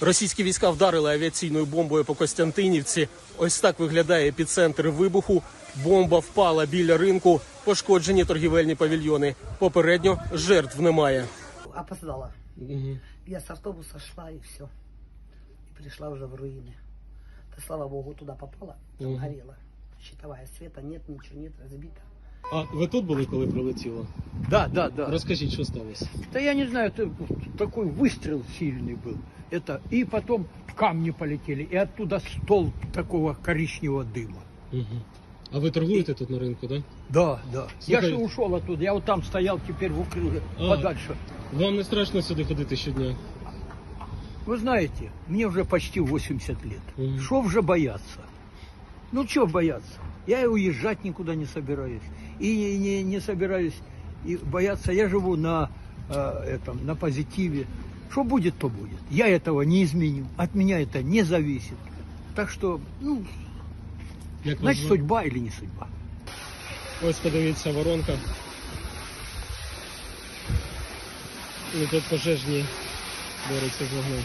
Російські війська вдарили авіаційною бомбою по Костянтинівці. Ось так виглядає епіцентр вибуху. Бомба впала біля ринку, пошкоджені торгівельні павільйони. Попередньо жертв немає. опоздала. Я с автобуса шла и все. И пришла уже в руины. Да слава богу, туда попала, там Мгм. горела. Щитовая света нет, ничего нет, разбито. А ви тут були, коли прилетіло? Да, да, да. Розкажіть, що сталося? Да я не знаю, это такой выстрел сильный был. Это и потом камни полетели, и оттуда столб такого коричневого дыма. А ви торгуєте тут на ринку, так? Да, да. Я Слушай- же ушел оттуда, я вот там стоял теперь в укрытии, А. подальше. Вам не страшно сюди ходити щодня? Вы знаете, мне уже почти 80 лет. Мгм. Что уже бояться? Ну, что бояться? Я и уезжать никуда не собираюсь. И не, не, не собираюсь и бояться. Я живу на, э, этом, на позитиве. Что будет, то будет. Я этого не изменю. От меня это не зависит. Так что, ну, Як значит, судьба или не судьба. Ось подивіться воронка. І тут пожежні борються з вогнем.